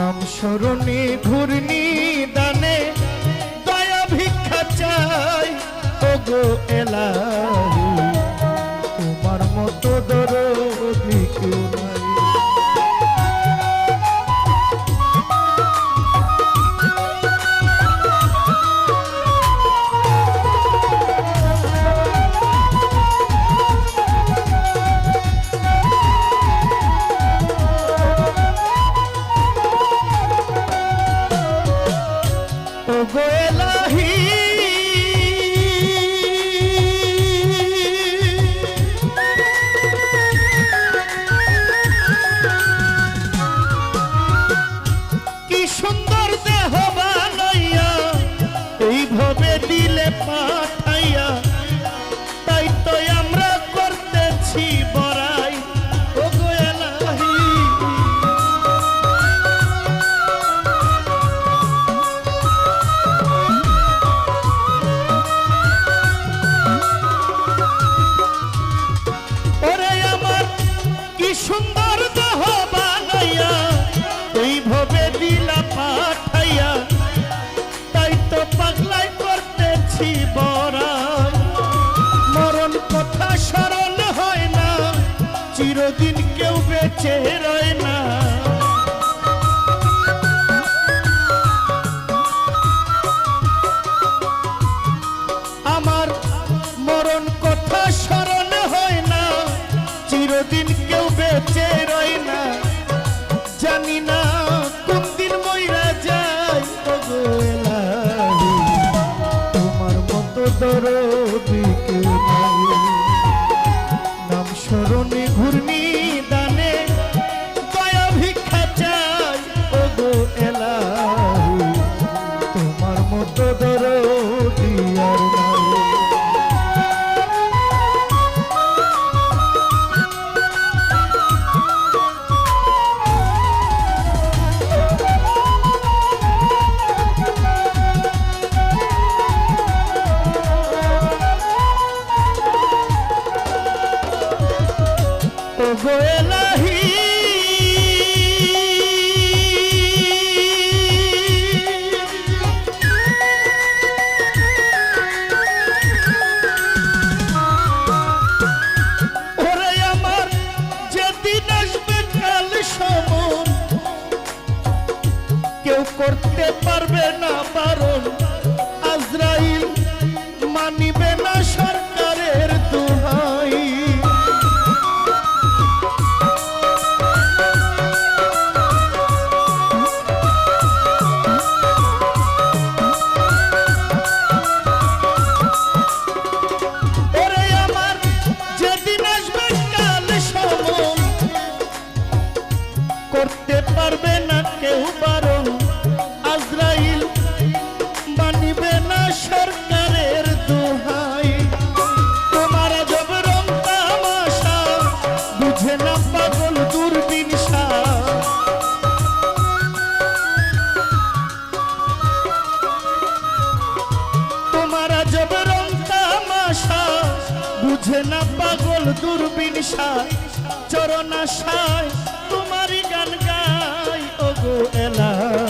নাম স্মরণে ঘূর্ণি দানে দয়া ভিক্ষা চাই। ওগো এলাহি তোমার মতো দর কেউ সুন্দর দেহ বানাইয়া এইভাবে দিলা পাঠাইয়া, তাই তো পাগলাই করতেছি বড়াই মরণ কথা স্মরণ হয় না, চিরদিন কেউ বেঁচে রয় না। আমার মরণ কথা স্মরণ হয় না, চিরদিন স্মরণে ঘূর্ণি দানে দয়া ভিক্ষা চাই। ওগো এলাহি ওগো এলাহি। করতে পারবে না কেউ বারণ আজরাইল মানিবে না সরকারের দোহাই। তোমার জব রং তামাশা, বুঝে না পাগল দূরবীন তোমার জব রং তামাশা, বুঝে না পাগল দূরবীন শাহ ela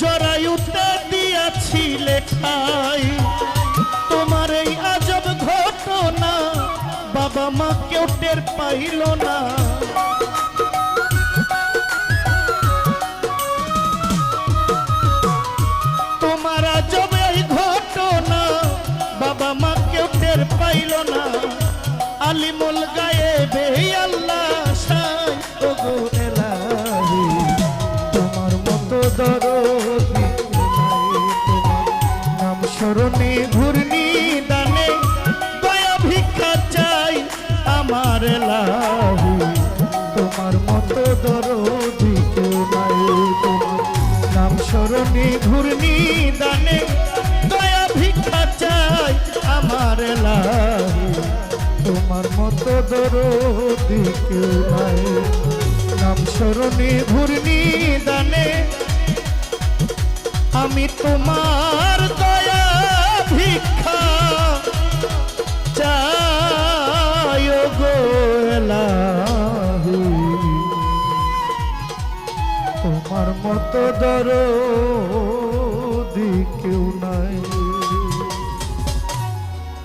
জরায়ুতে দিয়াছিলে ঠাই তোমার এই আজব ঘটনা বাবা মা কেউ টের পাইল না। তোমার আজব এই ঘটনা বাবা মা কেউ টের পাইল না। আলিমুল গায়ে বে স্মরণে ঘূর্ণি দানে দয়া ভিক্ষা চাই আমার লাহু তোমার মতো দরদি নাই তোমার নাম স্মরণে ঘূর্ণি দানে দয়া ভিক্ষা চাই আমার লাহু তোমার মতো দরদি কেউ নাই নাম স্মরণে ঘূর্ণি দানে আমি তোমার দয়া ভিক্ষা চাই গো তোমার মতো দর দিকেও নাই।